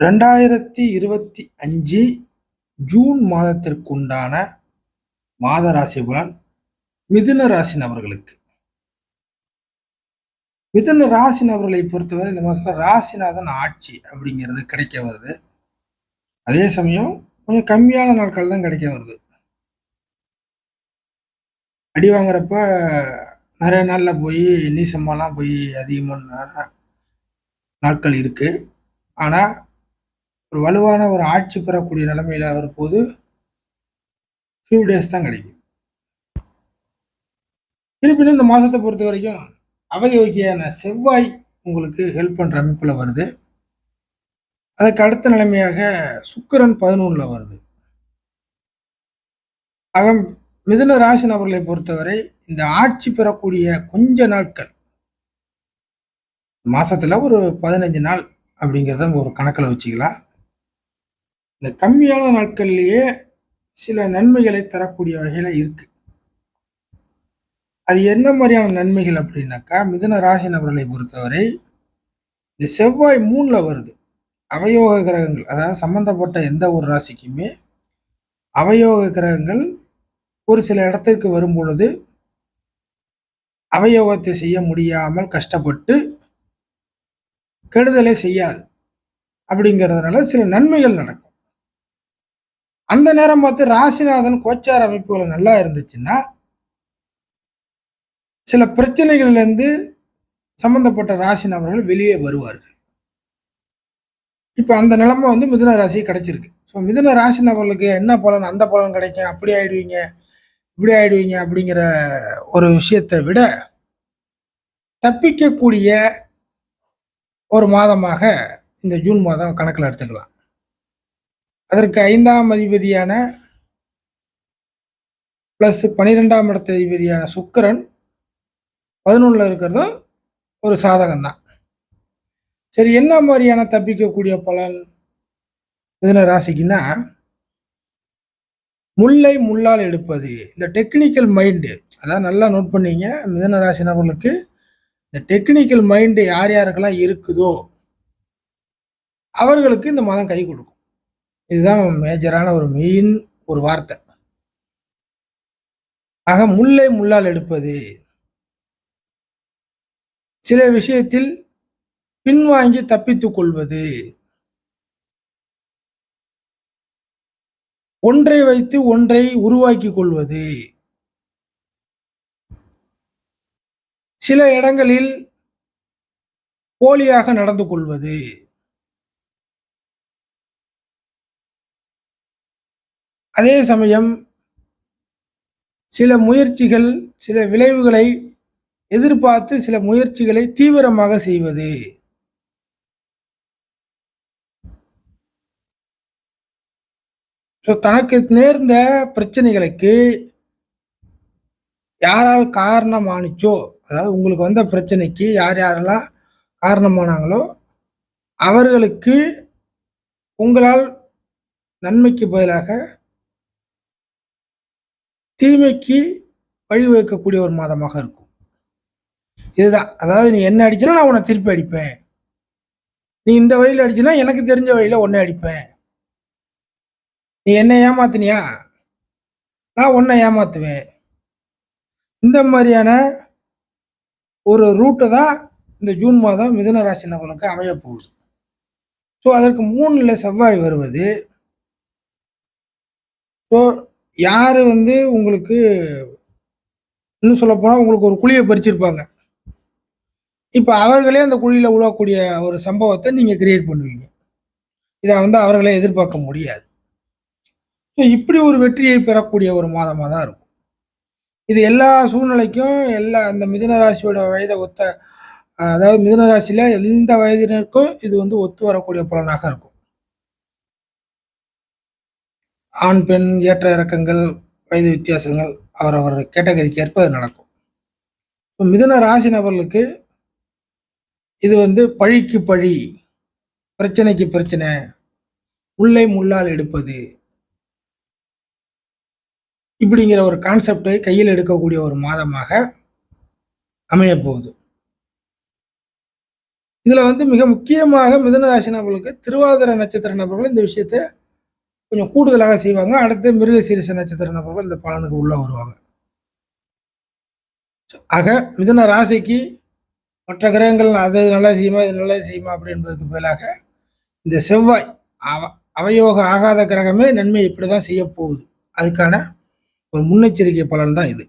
ரெண்டாயிரத்தி இருபத்தி அஞ்சு ஜூன் மாதத்திற்குண்டான மாத ராசி பலன் மிதுன ராசி நபர்களுக்கு மிதுன ராசி நபர்களை பொறுத்தவரை இந்த மாதத்தில் ராசிநாதன் ஆட்சி அப்படிங்கிறது கிடைக்க வருது. அதே சமயம் கொஞ்சம் கம்மியான நாட்கள் தான் கிடைக்க வருது. அடி வாங்குறப்ப நிறைய நாளில் போய் நீசமாலாம் போய் அதிகமான நாட்கள் இருக்குது ஆனால் ஒரு வலுவான ஒரு ஆட்சி பெறக்கூடிய நிலைமையில வரும்போது ஃபியூ டேஸ் தான் கிடைக்கும். இருப்பினும் இந்த மாதத்தை பொறுத்த வரைக்கும் அவயோகியான செவ்வாய் உங்களுக்கு ஹெல்ப் பண்ணுற அமைப்பில் வருது. அதுக்கு அடுத்த நிலைமையாக சுக்கிரன் பதினொன்றில் வருது. அவன் மிதுன ராசி நபர்களை பொறுத்தவரை இந்த ஆட்சி பெறக்கூடிய கொஞ்ச நாட்கள் மாசத்துல ஒரு பதினஞ்சு நாள் அப்படிங்கிறத ஒரு கணக்கில் வச்சுக்கலாம். இந்த கம்மியான நாட்கள்லேயே சில நன்மைகளை தரக்கூடிய வகையில் இருக்கு. அது என்ன மாதிரியான நன்மைகள் அப்படின்னாக்கா மிதுன ராசி நபர்களை பொறுத்தவரை இந்த செவ்வாய் மூணில் வருது. அவயோக கிரகங்கள் அதாவது சம்பந்தப்பட்ட எந்த ஒரு ராசிக்குமே அவயோக கிரகங்கள் ஒரு சில இடத்திற்கு வரும் பொழுது அவயோகத்தை செய்ய முடியாமல் கஷ்டப்பட்டு கெடுதலை செய்யாது. அப்படிங்கிறதுனால சில நன்மைகள் நடக்கும். அந்த நேரம் பார்த்து ராசிநாதன் கோச்சார் அமைப்புகள் நல்லா இருந்துச்சுன்னா சில பிரச்சனைகள்லேருந்து சம்பந்தப்பட்ட ராசி நபர்கள் வெளியே வருவார்கள். இப்போ அந்த நிலைமை வந்து மிதுன ராசி கிடைச்சிருக்கு. ஸோ மிதுன ராசி நபர்களுக்கு என்ன பலன் அந்த பலன் கிடைக்கும் அப்படி ஆயிடுவீங்க இப்படி ஆயிடுவீங்க அப்படிங்கிற ஒரு விஷயத்தை விட தப்பிக்கக்கூடிய ஒரு மாதமாக இந்த ஜூன் மாதம் கணக்கில் எடுத்துக்கலாம். அதற்கு ஐந்தாம் அதிபதியான ப்ளஸ் பன்னிரெண்டாம் இடத்த அதிபதியான சுக்கரன் பதினொன்றில் இருக்கிறதும் ஒரு சாதகம் தான் சரி என்ன மாதிரியான தப்பிக்கக்கூடிய பலன் மிதன ராசிக்குன்னா முல்லை முள்ளால் எடுப்பது. இந்த டெக்னிக்கல் மைண்டு அதான் நல்லா நோட் பண்ணிங்க மிதன ராசி நபர்களுக்கு இந்த டெக்னிக்கல் மைண்டு யார் யாருக்கெல்லாம் இருக்குதோ அவர்களுக்கு இந்த மதம் கை கொடுக்கும். இதுதான் மேஜரான ஒரு மெயின் ஒரு வார்த்தை. ஆக முல்லை முள்ளால் எடுப்பது. சில விஷயத்தில் பின்வாங்கி தப்பித்துக் கொள்வது. ஒன்றை வைத்து ஒன்றை உருவாக்கி கொள்வது. சில இடங்களில் போலியாக நடந்து கொள்வது. அதே சமயம் சில முயற்சிகள் சில விளைவுகளை எதிர்பார்த்து சில முயற்சிகளை தீவிரமாக செய்வது. ஸோ தனக்கு நேர்ந்த பிரச்சனைகளுக்கு யாரால் காரணமானுச்சோ அதாவது உங்களுக்கு வந்த பிரச்சனைக்கு யார் யாரெல்லாம் காரணமானாங்களோ அவர்களுக்கு உங்களால் நன்மைக்கு பதிலாக தீமைக்கு வழிவகுக்கக்கூடிய ஒரு மாதமாக இருக்கும். இதுதான். அதாவது நீ என்ன அடிச்சுனா நான் உன்னை திருப்பி அடிப்பேன். நீ இந்த வழியில் அடிச்சுனா எனக்கு தெரிஞ்ச வழியில் ஒன்றை அடிப்பேன். நீ என்ன ஏமாத்தினியா? நான் உன்னை ஏமாத்துவேன். இந்த மாதிரியான ஒரு ரூட்டை தான் இந்த ஜூன் மாதம் மிதுன ராசி நபர்களுக்கு அமைய போகுது. ஸோ அதற்கு மூணில் செவ்வாய் வருவது. ஸோ யார் வந்து உங்களுக்கு இன்னும் சொல்லப்போனால் உங்களுக்கு ஒரு குழியை பறிச்சிருப்பாங்க. இப்போ அவர்களே அந்த குழியில் உழவக்கூடிய ஒரு சம்பவத்தை நீங்கள் கிரியேட் பண்ணுவீங்க. இதை வந்து அவர்களே எதிர்பார்க்க முடியாது. ஸோ இப்படி ஒரு வெற்றியை பெறக்கூடிய ஒரு மாதமாக தான் இருக்கும். இது எல்லா சூழ்நிலைக்கும் எல்லா அந்த மிதுன ராசியோட வயதை ஒத்த அதாவது மிதுன ராசியில் எந்த வயதினருக்கும் இது வந்து ஒத்து வரக்கூடிய பலனாக இருக்கும். ஆண் பெண் ஏற்ற இறக்கங்கள் வயது வித்தியாசங்கள் அவரவர் கேட்டகரிக்கு ஏற்ப அது நடக்கும். இப்போ மிதுன ராசி நபர்களுக்கு இது வந்து பழிக்கு பழி பிரச்சனைக்கு பிரச்சனை உள்ளே முள்ளால் எடுப்பது. இப்படிங்கிற ஒரு கான்செப்டை கையில் எடுக்கக்கூடிய ஒரு மாதமாக அமைய போகுது இதில் வந்து மிக முக்கியமாக மிதுன ராசி நபர்களுக்கு திருவாதிரை நட்சத்திர நபர்கள் இந்த விஷயத்த கொஞ்சம் கூடுதலாக செய்வாங்க. அடுத்து மிருகசீரிச நட்சத்திர நபர்கள் இந்த பலனுக்கு உள்ளே வருவாங்க. ஆக மிதன ராசிக்கு மற்ற கிரகங்கள் அது நல்லா செய்யுமா இது நல்லா செய்யுமா அப்படின்றதுக்கு பதிலாக இந்த செவ்வாய் அவ அவயோக ஆகாத கிரகமே நன்மை இப்படி தான் செய்ய போகுது அதுக்கான ஒரு முன்னெச்சரிக்கை பலன் தான் இது.